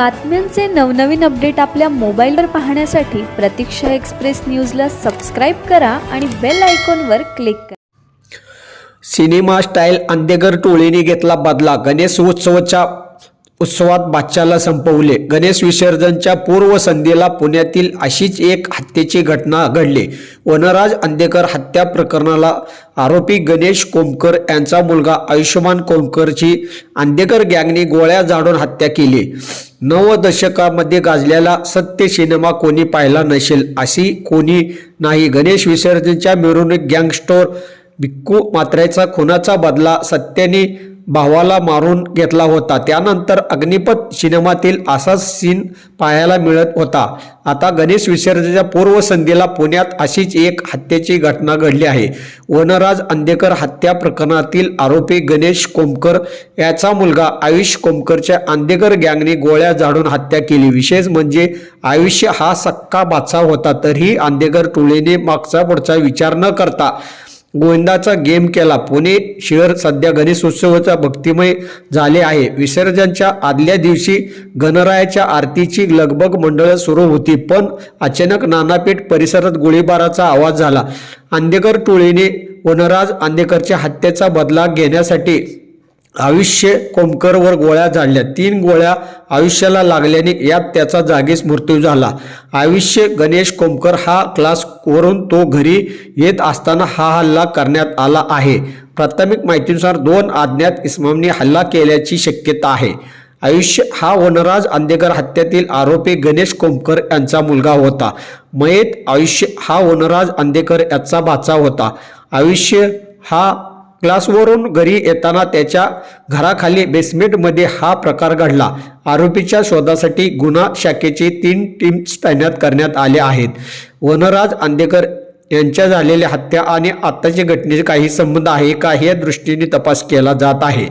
बातम्यांचे नवनवीन अपडेट आपल्या मोबाईलवर पाहण्यासाठी प्रतीक्षा एक्सप्रेस न्यूजला सबस्क्राईब करा आणि बेल आयकॉनवर क्लिक करा. सिनेमा स्टाईल अंधेगर टोळीने घेतला बदला. गणेश उत्सवाच्या उत्सवात बादशाला संपवले. गणेश विसर्जनच्या पूर्वसंध्येला पुण्यातील अशीच एक हत्येची घटना घडली. वनराज अंदेकर हत्या प्रकरणाला आरोपी गणेश कोमकर यांचा मुलगा आयुष्यमान कोमकरची अंदेकर गँगने गोळ्या झाडून हत्या केली. नव दशकामध्ये गाजलेला सत्य सिनेमा कोणी पाहिला नसेल अशी कोणी नाही. गणेश विसर्जनच्या मिरवणूक गँगस्टोर भिक्कू मात्रेचा खुनाचा बदला सत्याने भावाला मारून घेतला होता. त्यानंतर अग्निपथ सिनेमातील असाच सीन पाहायला मिळत होता. आता गणेश विसर्जनाच्या पूर्वसंध्येला पुण्यात अशीच एक हत्येची घटना घडली आहे. वनराज अंदेकर हत्या प्रकरणातील आरोपी गणेश कोमकर याचा मुलगा आयुष कोमकरच्या आंदेकर गँगने गोळ्या झाडून हत्या केली. विशेष म्हणजे आयुष्य हा सक्का बाचा होता तरीही आंदेकर टोळीने मागचा पुढचा विचार न करता गोविंदाचा गेम केला. पुणे शहर सध्या गणेशोत्सवाचा भक्तिमय झाले आहे. विसर्जनच्या आदल्या दिवशी गणरायाच्या आरतीची लगबग मंडळं सुरू होती पण अचानक नानापेठ परिसरात गोळीबाराचा आवाज झाला. आंदेकर टोळीने वनराज आंदेकरच्या हत्येचा बदला घेण्यासाठी आयुष्य कोमकरवर गोळ्या झाडल्या. तीन गोळ्या आयुष्याला लागल्याने यात त्याचा जागीच मृत्यू झाला. आयुष्य गणेश कोमकर हा क्लासवरून तो घरी येत असताना हा हल्ला करण्यात आला आहे. प्राथमिक माहितीनुसार दोन अज्ञात इस्मामने हल्ला केल्याची शक्यता आहे. आयुष्य हा वनराज अंधेकर हत्यातील आरोपी गणेश कोमकर यांचा मुलगा होता. मयत आयुष्य हा वनराज अंधेकर याचा भाचा होता. आयुष्य हा क्लासवरून घरी येताना त्याच्या घराखाली बेसमेंटमध्ये हा प्रकार घडला. आरोपीच्या शोधासाठी गुन्हा शाखेचे तीन टीम्स तैनात करण्यात आले आहेत. वनराज आंदेकर यांच्या झालेल्या हत्या आणि आत्ताच्या घटनेचे काही संबंध आहे का या दृष्टीने तपास केला जात आहे.